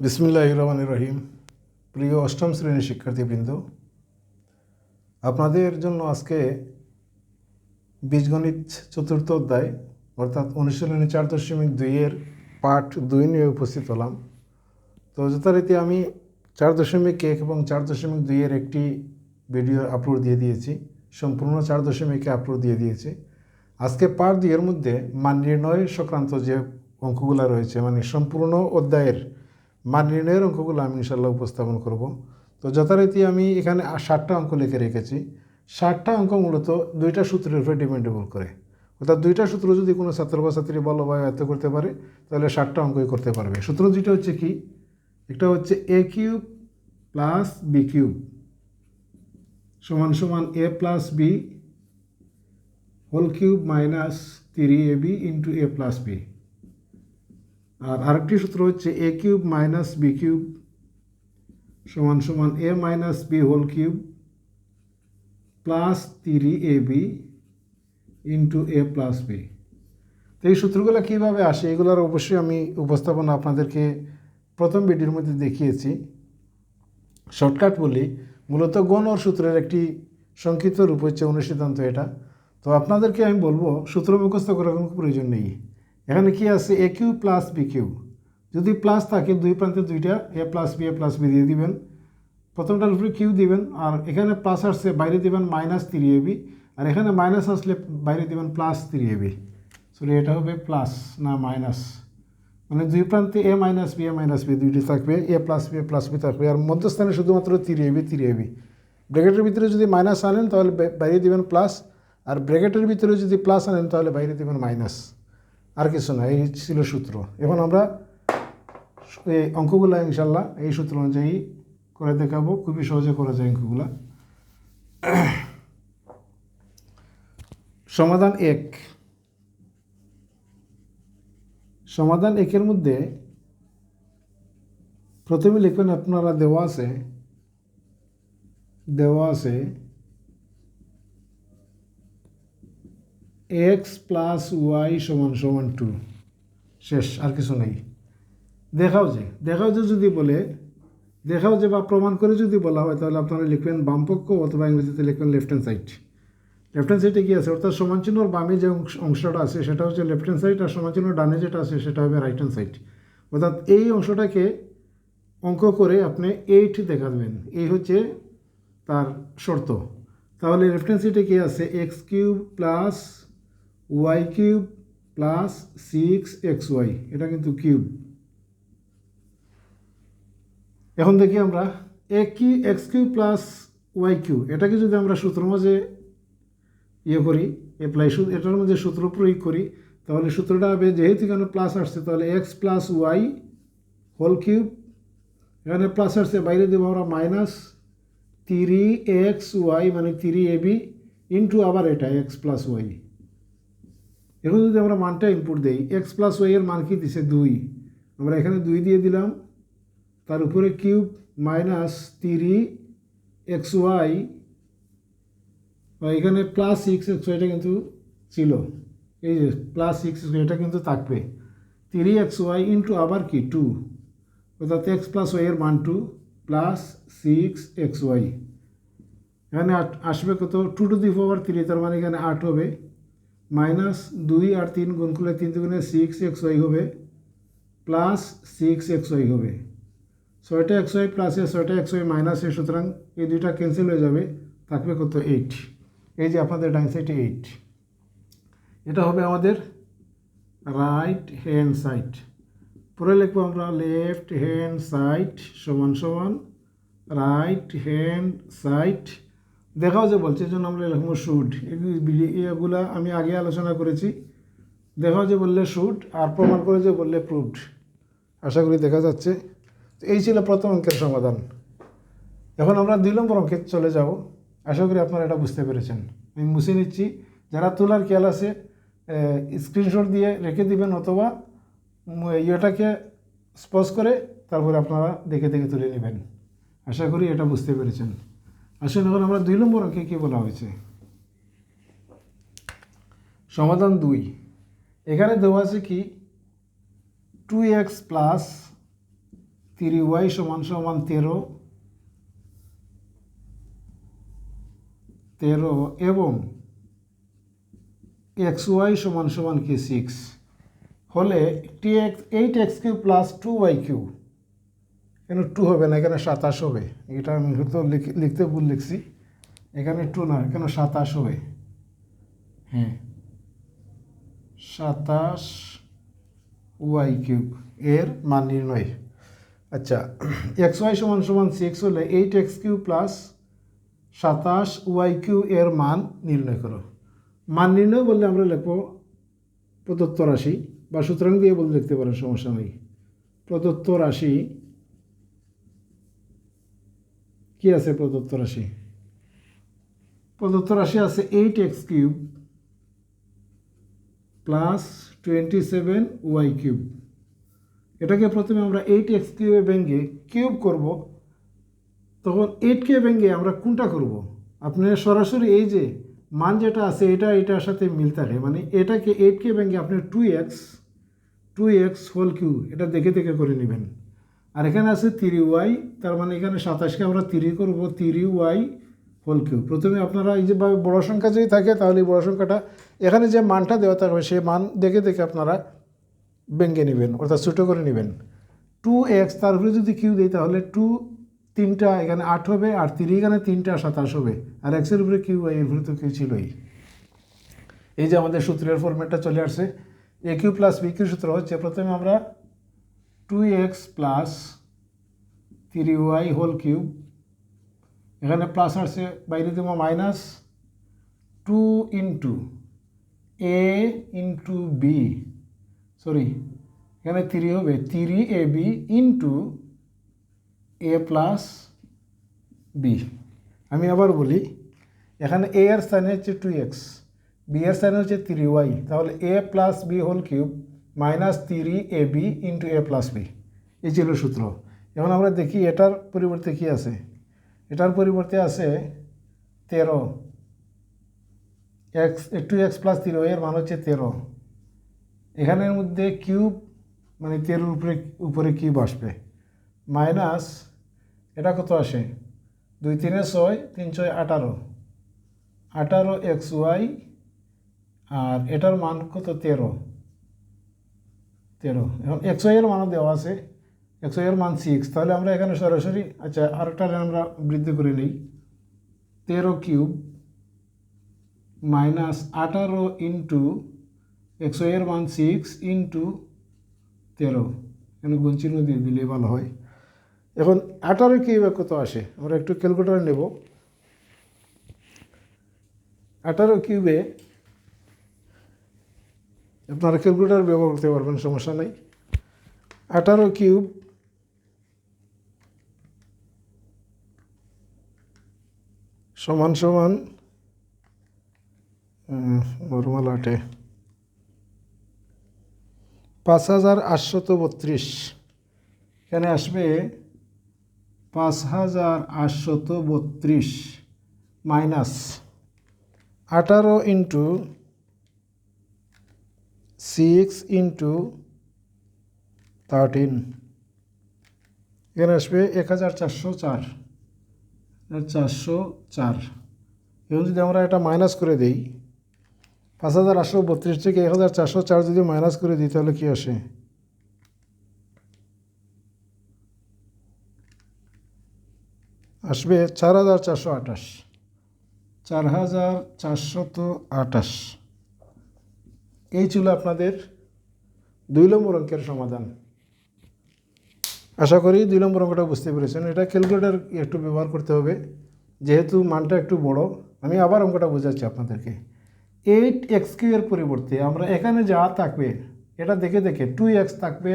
বিসমিল্লাহ রহমান রহিম প্রিয় অষ্টম শ্রেণির শিক্ষার্থীবৃন্দ, আপনাদের জন্য আজকে বীজগণিত চতুর্থ অধ্যায়, অর্থাৎ অনুশীলনী চার দশমিক দুইয়ের পাঠ দুই নিয়ে উপস্থিত হলাম। তো যথারীতি আমি চার দশমিক এক এবং চার দশমিক দুইয়ের একটি ভিডিও আপলোড দিয়ে দিয়েছি, সম্পূর্ণ চার দশমিকে আপলোড দিয়ে দিয়েছি। আজকে পাঠ দুইয়ের মধ্যে মান নির্ণয় সংক্রান্ত যে অঙ্কগুলো রয়েছে মানে সম্পূর্ণ অধ্যায়ের মান নির্ণয়ের অঙ্কগুলো আমি ইনশাল্লাহ উপস্থাপন করব। তো যথারীতি আমি এখানে ষাটটা অঙ্ক লিখে রেখেছি। ষাটটা অঙ্ক মূলত দুইটা সূত্রের উপরে ডিপেন্ডেবল করে। অর্থাৎ দুইটা সূত্র যদি কোনো ছাত্র বা ছাত্রী ভালোভাবে আয়ত্ত করতে পারে, তাহলে ষাটটা অঙ্কই করতে পারবে। সূত্র দুইটা হচ্ছে কি? একটা হচ্ছে a cube plus b cube সমান সমান a plus b whole cube minus three a b into a plus b আর আরেকটি সূত্র হচ্ছে a cube minus b cube সমান সমান a minus b whole cube plus three a b into a plus b তো এই সূত্রগুলো কীভাবে আসে এগুলোর অবশ্যই আমি উপস্থাপনা আপনাদেরকে প্রথম ভিডিওর মধ্যে দেখিয়েছি। শর্টকাট বলি, মূলত গণর সূত্রের একটি সংক্ষিপ্ত রূপ হচ্ছে অনুসিদ্ধান্ত এটা। তো আপনাদেরকে আমি বলব, সূত্র মুখস্থ করার কোনো প্রয়োজন নেই। এখানে কি আছে? A cube plus b cube যদি প্লাস থাকে, দুই প্রান্তে দুইটা a plus b a plus b দিয়ে দিবেন। প্রথমটার উপরে কিউ দিবেন, আর এখানে প্লাস আসছে, বাইরে দিবেন মাইনাস থ্রি এবি আর এখানে মাইনাস আসলে বাইরে দিবেন প্লাস থ্রি এবি সরি এটা হবে প্লাস না মাইনাস মানে দুই প্রান্তে a minus b a minus b দুইটি থাকবে a plus b a plus b থাকবে, আর মধ্যস্থানে শুধুমাত্র থ্রি এবি থ্রি এবি ব্র্যাকেটের ভিতরে যদি মাইনাস আনেন, তাহলে বাইরে দিবেন প্লাস আর ব্র্যাকেটের ভিতরে যদি প্লাস আনেন, তাহলে বাইরে দিবেন মাইনাস আর কিছু না, এই ছিল সূত্র। এখন আমরা এই অঙ্কগুলো ইনশাল্লাহ এই সূত্র অনুযায়ী করে দেখাবো, খুবই সহজে করা যায় অঙ্কগুলো। সমাধান এক। সমাধান একের মধ্যে প্রথমে লিখবেন আপনারা দেওয়া আছে দেওয়া আছে এক্স প্লাস ওয়াই সমান সমান টু শেষ, আর কিছু নেই। দেখাও যে দেখাও যে যদি বলে, দেখাও যে বা প্রমাণ করে যদি বলা হয়, তাহলে আপনারা লিখবেন বামপক্ষ অথবা ইংরেজিতে লিখবেন left hand side left hand সাইডে কী আছে? অর্থাৎ সমান বামে যে অংশ- অংশটা আছে, সেটা হচ্ছে লেফট হ্যান্ড সাইড আর সমান চিহ্ন ডানে যেটা আছে, সেটা হবে রাইট হ্যান্ড সাইড অর্থাৎ এই অংশটাকে অঙ্ক করে আপনি এইট দেখাবেন। এই হচ্ছে তার শর্ত। তাহলে লেফট হ্যান্ড সাইডে কি আছে? X cube plus y cube plus six x y এটা কিন্তু কিউব এখন দেখি আমরা এ কি x cube plus y cube এটাকে যদি আমরা সূত্র মাঝে ইয়ে করি অ্যাপ্লাই এটার মধ্যে সূত্র প্রয়োগ করি, তাহলে সূত্রটা হবে যেহেতু এখানে প্লাস আসছে, তাহলে x plus y whole cube এখানে প্লাস আসছে, বাইরে দেবো আমরা মাইনাস থ্রি এক্স ওয়াই মানে থ্রি এ বি ইন্টু আবার এটা এক্স প্লাস ওয়াই এখন যদি আমরা মানটা ইনপুট দেই এক্স প্লাস ওয়াই এর মান কি দিছে? দুই। আমরা এখানে দুই দিয়ে দিলাম। তার উপরে cube minus three x y বা এখানে প্লাস সিক্স এক্স ওয়াইটা কিন্তু ছিল। এই যে প্লাস সিক্স এটা কিন্তু থাকবে। থ্রি এক্স ওয়াই ইন্টু আবার কি? টু অর্থাৎ এক্স প্লাস ওয়াই এর মান two plus six x y এখানে আসবে কত? Two to the power three তার মানে এখানে আট হবে। মাইনাস দুই আর তিন গুণ করলে তিন দুগুণে সিক্স এক্স ওয়াই হবে প্লাস সিক্স এক্স ওয়াই হবে। ছয়টা এক্স ওয়াই প্লাসে ছয়টা এক্স ওয়াই মাইনাসে সুতরাং এই দুইটা ক্যান্সেল হয়ে যাবে, থাকবে কত এইট এই যে আপনাদের ডাইন সাইডে এইট এটা হবে আমাদের রাইট হ্যান্ড সাইড পরে লিখব আমরা লেফট হ্যান্ড সাইড সমান সমান রাইট হ্যান্ড সাইড দেখাও যে বলছে যে আমরা লিখব শুড এগুলা আমি আগে আলোচনা করেছি। দেখাও যে বললে শুড আর প্রমাণ করে যে বললে প্রুভড আশা করি দেখা যাচ্ছে। এই ছিল প্রথম অঙ্কের সমাধান। এখন আমরা দুই নম্বর অঙ্কে চলে যাব। আশা করি আপনারা এটা বুঝতে পেরেছেন। আমি মুছে নিচ্ছি। যারা তোলার খেয়াল আছে স্ক্রিনশট দিয়ে রেখে দিবেন অথবা ইয়েটাকে স্পজ করে তারপরে আপনারা দেখে দেখে তুলে নেবেন। আশা করি এটা বুঝতে পেরেছেন। আসলে এখন আমরা দুই নম্বর অঙ্কে কী বলা হয়েছে? সমাধান দুই। এখানে দেওয়া আছে কি two x plus three y সমান সমান তেরো তেরো এবং এক্স ওয়াই সমান সমান কি সিক্স হলে টি x eight x cube plus two y cube এখানে টু হবে না, এখানে সাতাশ হবে। এটা আমি হয়তো লিখতে ভুল লিখছি। এখানে টু না, এখানে সাতাশ হবে। হ্যাঁ। সাতাশ ওয়াই কিউব, এর মান নির্ণয়। আচ্ছা এক্স ওয়াই সমান সমান সিক্স হলে এইট এক্স কিউ প্লাস সাতাশ ওয়াই কিউ এর মান নির্ণয় করো। মান নির্ণয় বললে আমরা লিখব প্রদত্ত রাশি, বা সুতরাং দিয়ে বলে লিখতে পারেন সমস্যা নেই। প্রদত্ত রাশি কি আছে প্রদত্ত রাশি? প্রদত্ত রাশি আছে eight x cube plus twenty seven y cube এটাকে প্রথমে আমরা এইট এক্স কিউবে ভেঙে কিউব করব। তখন এইটকে ভেঙে আমরা কোনটা করব? আপনি সরাসরি এই যে মান যেটা আছে, এটা এটার সাথে মিল থাকে মানে এটাকে এইটকে ভেঙে আপনি two x two x whole cube এটা দেখে দেখে করে নেবেন। আর এখানে আছে তিরি ওয়াই, তার মানে এখানে সাতাশকে আমরা তিরি করব, তিরি ওয়াই হোল কিউ প্রথমে আপনারা এই যে বড় সংখ্যা যদি থাকে, তাহলে এই বড় সংখ্যাটা এখানে যে মানটা দেওয়া থাকবে, সেই মান দেখে দেখে আপনারা ভেঙে নেবেন, অর্থাৎ ছোটো করে নেবেন। টু এক্স তারপরে যদি কিউ দিই, তাহলে টু তিনটা এখানে আট হবে, আর তিরি এখানে তিনটা সাতাশ হবে। আর এক্সের উপরে কিউ ওয়াই এর উপরে তো কিউ ছিলই। এই যে আমাদের সূত্রের ফরম্যাটটা চলে আসছে। A cube plus b cube সূত্র হচ্ছে, প্রথমে আমরা two x plus three y whole cube এখানে প্লাস আসছে, বাইরে দেবো minus two into a into b sorry এখানে থ্রি হবে three a b into a plus b আমি আবার বলি, এখানে এ এর স্থানে হচ্ছে টু এক্স বি এর স্থানে হচ্ছে থ্রি ওয়াই তাহলে a plus b whole cube minus three a b into a plus b এই ছিল সূত্র। এখন আমরা দেখি এটার পরিবর্তে কী আছে? এটার পরিবর্তে আছে তেরো। X two x plus three এর মান হচ্ছে তেরো। এখানের মধ্যে কিউব মানে তেরোর উপরে উপরে কিউব আসবে। মাইনাস এটা কত আসে? দুই তিনে ছয়, তিন ছয় আঠারো। আঠারো এক্স ওয়াই আর এটার মান কত? তেরো। তেরো। এখন এক্স ওয়াইয়ের মানও দেওয়া আছে। এক্স ওয়াইয়ের মান সিক্স তাহলে আমরা এখানে সরাসরি আচ্ছা আরেকটা আমরা বৃদ্ধি করে নিই। তেরো কিউব মাইনাস আঠারো ইন্টু একশো এর মান সিক্স ইন্টু তেরো। এখানে গুণচিহ্ন দিয়ে দিলে ভালো হয়। এখন আঠারো কিউবে কত আসে? আমরা একটু ক্যালকুলেটার নেব। আঠারো কিউবে আপনারা ক্যালকুলেটার ব্যবহার করতে পারবেন, সমস্যা নেই। আঠারো কিউব সমান সমান নর্মাল আটে। পাঁচ হাজার আটশত বত্রিশ। এখানে আসবে পাঁচ হাজার আটশত বত্রিশ মাইনাস আঠারো ইন্টু সিক্স ইন্টু থার্টিন এখানে আসবে এক হাজার চারশো চার। চারশো চার। এবং যদি আমরা এটা মাইনাস করে দিই, পাঁচ হাজার আটশো বত্রিশ থেকে এক হাজার চারশো চার যদি মাইনাস করে দিই, তাহলে কী আসে? আসবে চার হাজার চারশো আঠাশ। চার হাজার চারশত আঠাশ। এই ছিল আপনাদের দুই নম্বর অঙ্কের সমাধান। আশা করি দুই নম্বর অঙ্কটা বুঝতে পেরেছেন। এটা ক্যালকুলেটার একটু ব্যবহার করতে হবে, যেহেতু মানটা একটু বড়। আমি আবার অঙ্কটা বোঝাচ্ছি আপনাদেরকে। এইট এক্স কিউ এর পরিবর্তে আমরা এখানে যা থাকবে, এটা দেখে দেখে টু এক্স থাকবে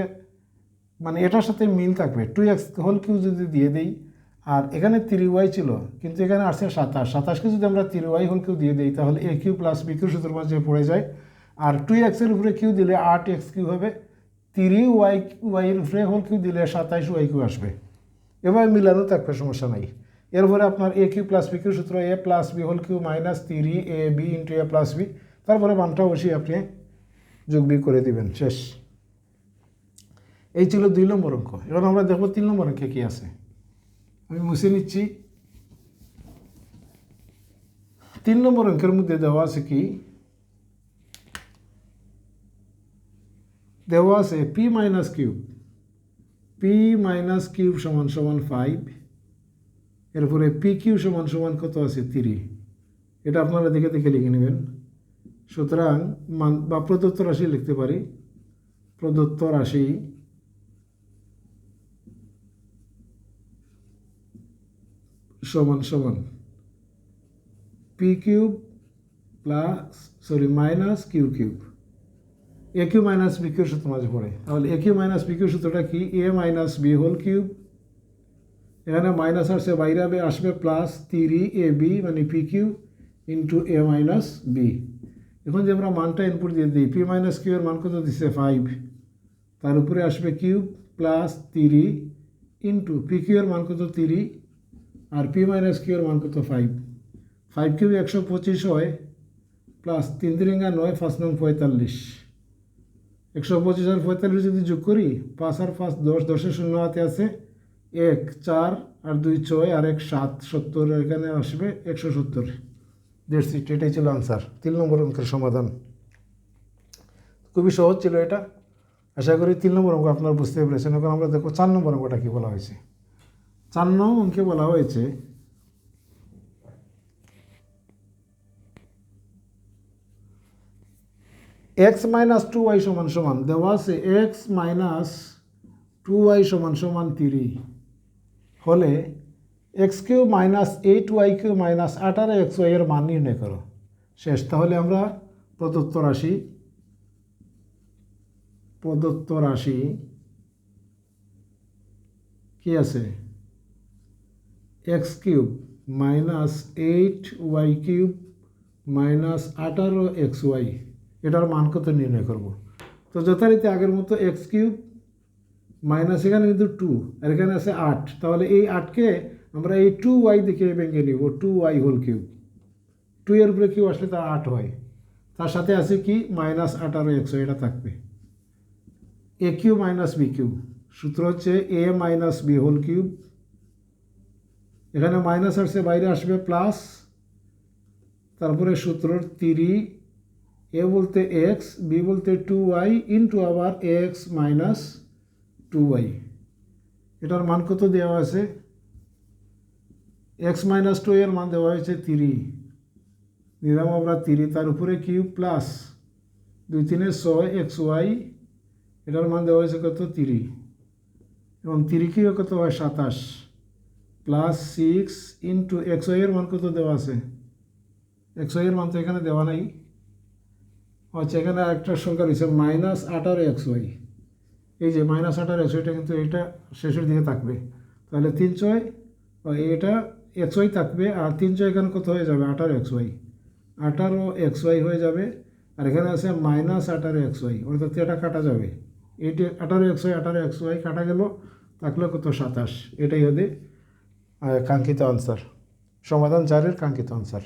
মানে এটার সাথে মিল থাকবে। টু এক্স হোল কিউ যদি দিয়ে দিই, আর এখানে থ্রি ওয়াই ছিল, কিন্তু এখানে আসছে সাতাশ। সাতাশকে যদি আমরা থ্রি ওয়াই হোল কিউ দিয়ে দিই, তাহলে a cube plus b cube সূত্র পড়ে যায় আর টু এক্সের উপরে কিউ দিলে আট এক্স কিউ হবে তিরি ওয়াই ওয়াইয়ের উপরে হোল কিউ দিলে সাতাইশ ওয়াই কিউ আসবে। এভাবে মিলানো থাকবে, সমস্যা নাই। এরপরে আপনার a cube plus b cube সূত্র a plus b whole cube minus three a b into a plus b তারপরে মানটা বসিয়ে আপনি যোগ বিয়োগ করে দিবেন, শেষ। এই ছিল দুই নম্বর অঙ্ক। এবার আমরা দেখব তিন নম্বর অঙ্কে কী আছে। আমি মুছে নিচ্ছি। তিন নম্বর অঙ্কের মধ্যে দেওয়া আছে কি দেওয়া আছে p minus cube p minus cube সমান সমান ফাইভ এরপরে পি কিউ সমান সমান কত আছে? তিরি এটা আপনারা দেখে দেখে লিখে নেবেন। সুতরাং মান বা প্রদত্ত রাশি লিখতে পারি। প্রদত্ত রাশি সমান সমান p cube plus sorry minus q cube a cube minus b cube সূত্র মাঝে পড়ে। তাহলে a cube minus b cube সূত্রটা কি? A minus b whole cube এখানে মাইনাস আসছে, বাইরে হবে, আসবে প্লাস তিরি এ বি মানে p q into a minus b এখন যে আমরা মানটা ইনপুট দিয়ে দিই পি মাইনাস কিউ এর মান কত দিচ্ছে ফাইভ তার উপরে আসবে cube plus three into p q এর মান কত? তিরি আর পি মাইনাস কিউ এর মান কত? ফাইভ ফাইভ কিউব একশো পঁচিশ হয় প্লাস তিন তিরিঙ্গা নয় ফার্স্ট নং পঁয়তাল্লিশ। একশো পঁচিশ আর পঁয়তাল্লিশ যদি যোগ করি, পাঁচ আর পাঁচ দশ, দশের শূন্য হাতে আছে, এক, চার আর দুই ছয় আর এক সাত, সত্তর, এখানে আসবে একশো সত্তর। দেড় সিট এটাই ছিল আনসার তিন নম্বর অঙ্কের সমাধান। খুবই সহজ ছিল এটা। আশা করি তিন নম্বর অঙ্ক আপনারা বুঝতে পেরেছেন। এখন আমরা দেখো চার নম্বর অঙ্কটা কী বলা হয়েছে। চার নম্বর অঙ্কে বলা হয়েছে এক্স মাইনাস টু ওয়াই সমান সমান দেওয়া আছে এক্স মাইনাস টু ওয়াই সমান সমান তিরি হলে x cube minus eight y cube minus আঠারো এক্স ওয়াই এর মান নির্ণয় করো। শেষ, তাহলে আমরা প্রদত্ত রাশি প্রদত্ত রাশি কি আছে? X cube minus eight y cube minus আঠারো এক্স ওয়াই এটার মান কত নির্ণয় করব? তো যথারীতি আগের মতো এক্স কিউব মাইনাস এখানে কিন্তু টু আর এখানে আছে আট। তাহলে এই আটকে আমরা এই টু ওয়াই দেখে ভেঙে নিব two y whole cube two এর উপরে কিউ আসলে তার আট হয়। তার সাথে আছে কি? মাইনাস আট আঠারো একশো এটা থাকবে। A cube minus b cube সূত্র হচ্ছে a minus b whole cube এখানে মাইনাস আসছে, বাইরে আসবে প্লাস তারপরে সূত্র তিরি এ বলতে এক্স বি বলতে টু ওয়াই ইন্টু আবার এক্স মাইনাস টু ওয়াই এটার মান কত দেওয়া আছে? এক্স মাইনাস টু এর মান দেওয়া হয়েছে তিরি নিলাম আমরা তিরি তার উপরে কিউ প্লাস দুই তিনে ছয় এক্স ওয়াই এটার মান দেওয়া হয়েছে কত? তিরি এবং তিরি কিউ কত হয়? সাতাশ। প্লাস সিক্স ইন্টু এক্স ওয়াইয়ের মান কত দেওয়া আছে? এক্স ওয়াইয়ের মান তো এখানে দেওয়া নাই। আচ্ছা এখানে একটা সংখ্যা রয়েছে মাইনাস আঠারো এক্স ওয়াই এই যে মাইনাস আঠারো এক্স ওয়াইটা কিন্তু এটা শেষের দিকে থাকবে। তাহলে তিন ছয় এটা এক্স ওয়াই থাকবে, আর তিন ছয় এখানে কত হয়ে যাবে? আঠারো এক্স ওয়াই আঠারো এক্স ওয়াই হয়ে যাবে, আর এখানে আছে মাইনাস আঠারো এক্স ওয়াই অর্থাৎ এটা কাটা যাবে। এইটি আঠারো এক্স ওয়াই আঠারো এক্স ওয়াই কাটা গেল, থাকল কত সাতাশ? এটাই হবে কাঙ্ক্ষিত আনসার সমাধান চারের কাঙ্ক্ষিত আনসার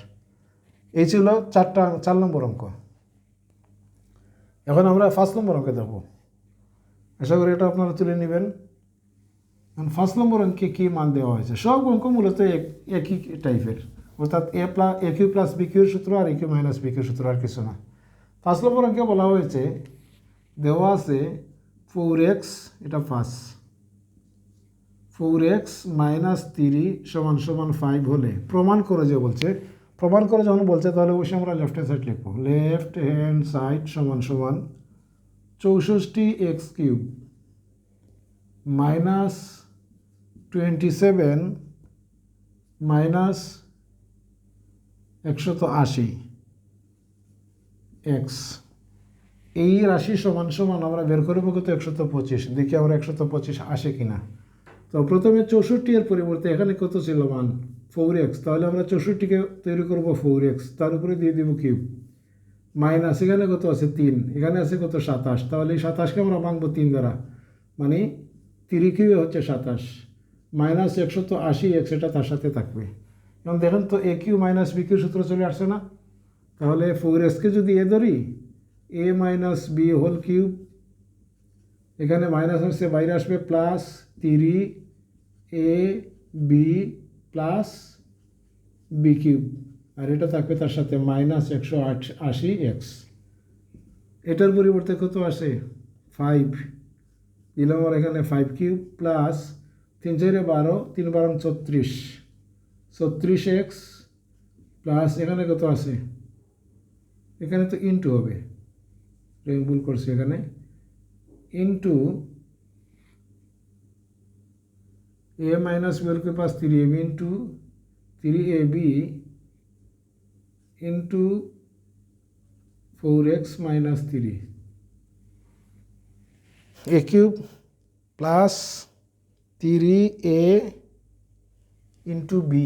এই ছিল চারটা, চার নম্বর অঙ্ক। এখন আমরা ফার্স্ট নম্বর অঙ্কে দেখব। আশা করি এটা আপনারা তুলে নেবেন। এখন ফার্স্ট নম্বর অঙ্কে কী মান দেওয়া হয়েছে? সব অঙ্ক মূলত এক- একই টাইপের অর্থাৎ A plus A cube plus B কিউর সূত্র আর এ কিউ মাইনাস বি কিউর সূত্র আর কিছু না। ফার্স্ট নম্বর অঙ্কে বলা হয়েছে, দেওয়া আছে ফোর এক্স এটা ফার্স্ট ফোর এক্স মাইনাস তিরি সমান সমান ফাইভ হলে, প্রমাণ করে যে বলছে প্রমাণ করে যখন বলছে, তাহলে অবশ্যই আমরা লেফট হ্যান্ড সাইড লিখব। লেফট হ্যান্ড সাইড সমান সমান চৌষট্টি X cube minus twenty seven minus একশত আশি এক্স এই রাশি সমান সমান আমরা বের করব কত? একশত পঁচিশ। দেখি আমরা একশত পঁচিশ আসে কিনা। তো প্রথমে চৌষট্টি এর পরিবর্তে এখানে কত ছিল মান? ফোর এক্স তাহলে আমরা চৌষট্টিকে তৈরি করব ফোর এক্স তার উপরে দিয়ে দিব কিউব মাইনাস এখানে কত আছে? তিন। এখানে আছে কত? সাতাশ। তাহলে এই সাতাশকে আমরা ভাঙবো তিন দ্বারা। মানে তিরি কিউ হচ্ছে সাতাশ। মাইনাস একশত আশি এক্স এটা তার সাথে থাকবে। এবং দেখেন তো A cube minus B cube সূত্র চলে আসছে না? তাহলে ফোর এক্সকে যদি এ ধরি A minus B whole cube এখানে মাইনাস আসছে বাইরে আসবে plus Tiri A B plus B cube আর এটা থাকবে তার সাথে মাইনাস একশো আট, আশি এক্স এটার পরিবর্তে কত আসে? ফাইভ দিলাম আমার এখানে ফাইভ কিউব প্লাস তিন চারে বারো, তিন বারো ছত্রিশ। ছত্রিশ এক্স প্লাস এখানে কত আছে এখানে তো ইনটু হবে। ভুল করছি এখানে। ইনটু এ মাইনাস বি के पास three A B into three A B into four x minus three A cube plus three A into B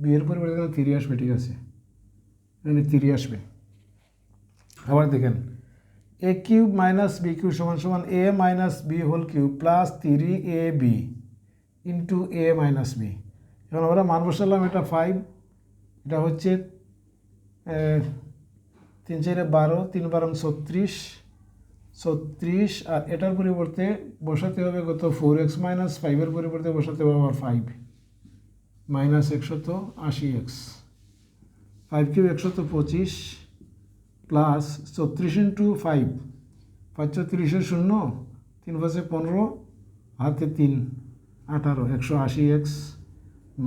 B এর পরিবর্তে এখানে থ্রি আসবে ঠিক আছে এখানে থ্রি আসবে আবার দেখেন A cube minus B cube সমান সমান A minus B whole cube plus three A B into A minus B এখন আমরা মান বসালাম, এটা ফাইভ এটা হচ্ছে তিন চারে বারো, তিন বারো ছত্রিশ ছত্রিশ, আর এটার পরিবর্তে বসাতে হবে কত? ফোর এক্স মাইনাস ফাইভের পরিবর্তে বসাতে হবে আবার ফাইভ মাইনাস একশত আশি এক্স ফাইভ কিউ একশত পঁচিশ প্লাস ছত্রিশ ইন্টু ফাইভ পাঁচ তিরিশে শূন্য, তিন পাঁচে পনেরো, হাতে তিন। আঠারো, একশো আশি এক্স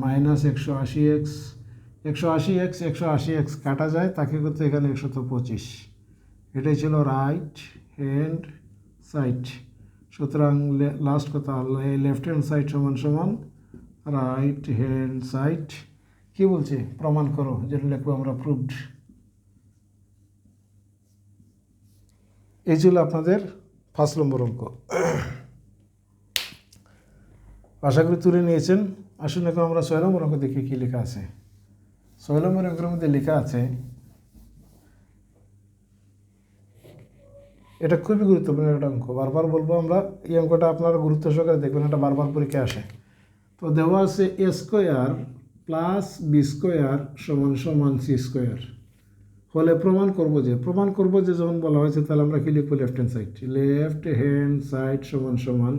মাইনাস একশো আশি এক্স, একশো আশি এক্স, একশো আশি এক্স কাটা যায়, তাকে করতে এখানে একশত পঁচিশ। এটাই ছিল রাইট হ্যান্ড সাইড সুতরাং লাস্ট কথা লেফট হ্যান্ড সাইড সমান সমান রাইট হ্যান্ড সাইড কী বলছে? প্রমাণ করো, যেটা লিখব আমরা প্রুভড এই ছিল আপনাদের ফার্স্ট নম্বর অঙ্ক। আশা করি তুলে নিয়েছেন। আসুন এখন আমরা নম্বর অঙ্ক দেখি কী লেখা আছে। নম্বর অঙ্কের মধ্যে লেখা আছে, এটা খুবই গুরুত্বপূর্ণ একটা অঙ্ক। বারবার বলব আমরা, এই অঙ্কটা আপনারা গুরুত্ব সহকারে দেখবেন, এটা বারবার পরীক্ষায় আসে। তো দেওয়া আছে A square plus B square সমান সমান সি স্কোয়ার হলে প্রমাণ করব যে, প্রমাণ করব যে যখন বলা হয়েছে তাহলে আমরা কি লিখব left hand side left hand side সমান সমান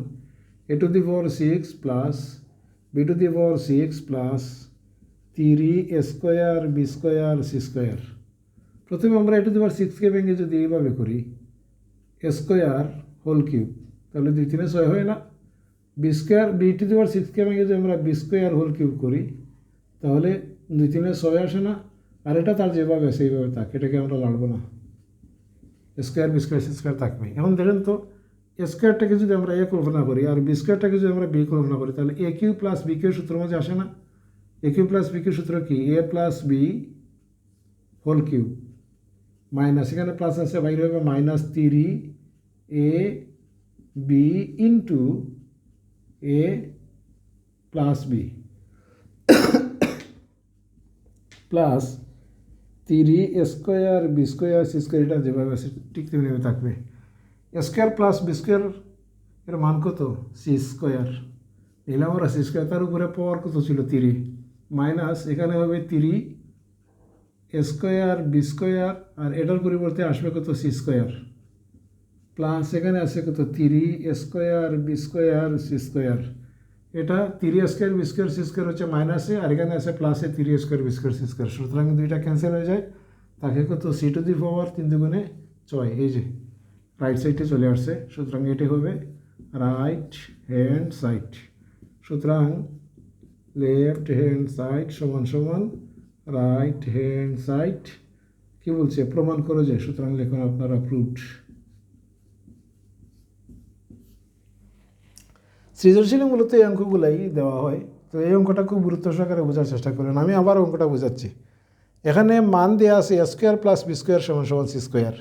A to the power six plus B to the power six plus three A square B square C square প্রথমে আমরা এ টু দি পাওয়ার সিক্সকে ভেঙে যদি এইভাবে করি স্কোয়ার হোল কিউব তাহলে দুই তিনে ছয় হয় না। B square B to the power সিক্সকে ভেঙে যদি আমরা বি স্কোয়ার হোল কিউব করি, তাহলে দুই তিনে ছয় আসে না। আর এটা তার যেভাবে সেইভাবে থাক এটাকে আমরা লাড়বো না। Square B square C square থাকবে এখন দেখেন তো স্কোয়ারটাকে যদি আমরা এ কল্পনা করি আর বি স্কোয়ারটাকে যদি আমরা বি কল্পনা করি, তাহলে A cube plus B cube সূত্র মাঝে আসে না? A cube plus B cube সূত্র কি? A plus B whole cube. Minus, এখানে প্লাস আছে, বাইরে হবে minus three A B into A plus B plus three square B square C square এটা যেভাবে আছে, ঠিক তেমনিভাবে থাকবে। স্কোয়ার প্লাস বি স্কোয়ার এর মান কত? C square. নিলাম আমরা সি স্কোয়ার তার উপরে পাওয়ার কত ছিল? তিরি। মাইনাস এখানে হবে তিরি। স্কোয়ার, বি স্কোয়ার, আর এটার পরিবর্তে আসবে কত? C square. প্লাস এখানে আছে কত? তিরি। Square, B square, C square. এটা তিরি square, B square, C square হচ্ছে মাইনাসে আর এখানে আছে প্লাসে তিরি square, B square, C square. সুতরাং দুইটা ক্যান্সেল হয়ে যায়। তাকে কত? সি টু দি পাওয়ার তিন দুগুণে ছয়। এই যে রাইট সাইডে চলে আসছে। সুতরাং এটি হবে রাইট হ্যান্ড সাইড সুতরাং লেফট হ্যান্ড সাইড সমান সমান রাইট হ্যান্ড সাইড কি বলছে? প্রমাণ করো যে, সুতরাং লেখুন আপনারা প্রুভড সৃজনশীলে মূলত এই অঙ্কগুলাই দেওয়া হয়। তো এই অঙ্কটা খুব গুরুত্ব সহকারে বোঝার চেষ্টা করেন। আমি আবার অঙ্কটা বোঝাচ্ছি। এখানে মান দেওয়া আছে A square plus B square সমান সমান সি স্কোয়ার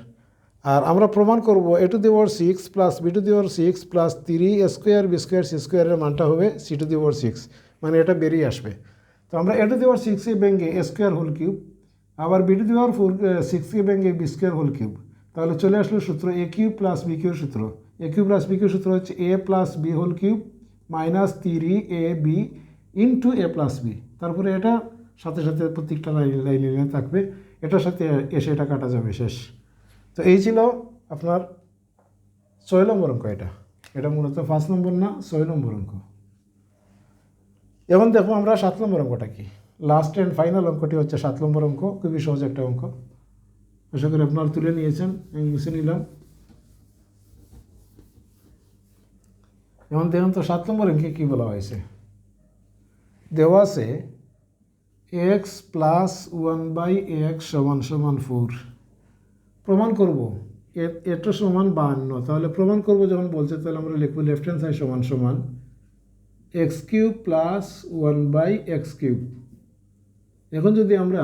আর আমরা প্রমাণ করব A to the power six plus B to the power six plus three square B square C স্কোয়ারের মানটা হবে C to the power six মানে এটা বেরিয়ে আসবে। তো আমরা এ টু দি পাওয়ার সিক্সে ব্যাঙ্গে এ স্কোয়ার হোল কিউব আবার B to the power four সিক্সকে ব্যাঙ্গে বি স্কোয়ার হোল কিউব তাহলে চলে আসলো সূত্র A cube plus B cube সূত্র। A cube plus B cube সূত্র হচ্ছে A plus B whole cube minus three A B into A plus B তারপরে এটা সাথে সাথে প্রত্যেকটা লাইন লাইনে থাকবে। এটার সাথে এসে এটা কাটা যাবে শেষ। তো এই ছিল আপনার ছয় নম্বর অঙ্ক এটা। এটা মূলত পাঁচ নম্বর না, ছয় নম্বর অঙ্ক। এখন দেখো আমরা সাত নম্বর অঙ্কটা কি? লাস্ট অ্যান্ড ফাইনাল অঙ্কটি হচ্ছে সাত নম্বর অঙ্ক, খুবই সহজ একটা অঙ্ক। আশা করি আপনারা তুলে নিয়েছেন, আমি মুছে নিলাম। এখন দেখুন তো সাত নম্বর অঙ্কে কী বলা হয়েছে? দেওয়া আছে X plus one by X সমান সমান ফোর প্রমাণ করব? এটা সমান বাহান্ন। তাহলে প্রমাণ করব যখন বলছে, তাহলে আমরা লিখব লেফট হ্যান্ড সাইড সমান সমান X cube plus one by X cube এখন যদি আমরা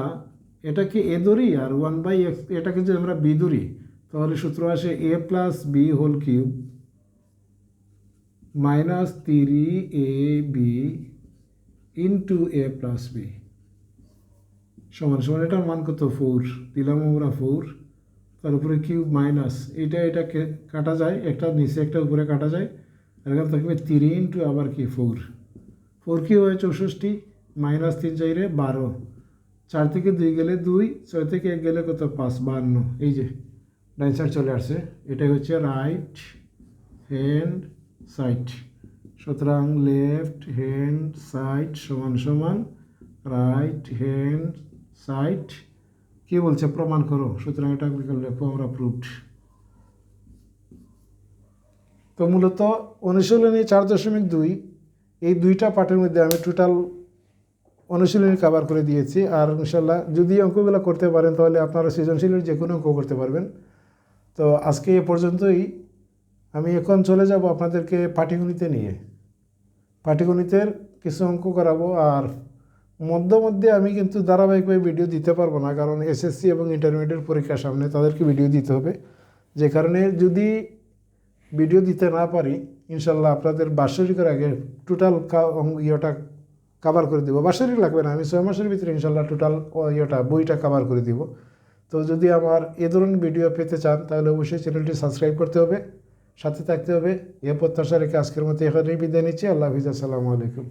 এটাকে এ ধরি আর ওয়ান বাই এক্স এটাকে যদি আমরা বি ধরি, তাহলে সূত্র আসে A plus B whole cube minus three A B into A plus B সমান সমান এটার মান কত? ফোর দিলাম আমরা ফোর তার উপরে কিউব মাইনাস, এটা এটা কাটা যায়, একটা নিচে একটা উপরে কাটা যায় আর এখানে থাকবে থ্রি ইন্টু আবার কি ফোর ফোর কি হয় চৌষট্টি মাইনাস তিন চাইরে বারো। চার থেকে দুই গেলে দুই, ছয় থেকে এক গেলে কত, পাঁচ, বান্ন। এই যে ডাইন সাইড চলে আসছে। এটাই হচ্ছে রাইট হ্যান্ড সাইড সুতরাং লেফট হ্যান্ড সাইড সমান সমান রাইট হ্যান্ড সাইড কি বলছে? প্রমাণ করো। সুতরাং এটা আমরা প্রুফড তো মূলত অনুশীলনী চার দশমিক দুই, এই দুইটা পার্টের মধ্যে আমি টোটাল অনুশীলনী কভার করে দিয়েছি। আর ইনশাল্লাহ যদি অঙ্কগুলো করতে পারেন, তাহলে আপনারা সৃজনশীলের যে কোনো অঙ্ক করতে পারবেন। তো আজকে এ পর্যন্তই। আমি এখন চলে যাব আপনাদেরকে পাটিগণিতে নিয়ে। পাটিগণিতের কিছু অঙ্ক করাবো। আর মধ্য মধ্যে আমি কিন্তু ধারাবাহিকভাবে ভিডিও দিতে পারব না, কারণ এসএসসি এবং ইন্টারমিডিয়েট পরীক্ষার সামনে তাদেরকে ভিডিও দিতে হবে। যে কারণে যদি ভিডিও দিতে না পারি, ইনশাল্লাহ আপনাদের বাৎসরিকের আগে টোটাল ইয়েটা কাভার করে দিব। বাৎসরিক লাগবে না, আমি ছয় মাসের ভিতরে ইনশাল্লাহ টোটাল ইয়েটা, বইটা কাভার করে দিব। তো যদি আমার এ ধরনের ভিডিও পেতে চান, তাহলে অবশ্যই চ্যানেলটি সাবস্ক্রাইব করতে হবে, সাথে থাকতে হবে। এ প্রত্যাশা রেখে আজকের মতো এখানেই বিদায় নিচ্ছি। আল্লাহ হাফিজ, আসসালামু আলাইকুম।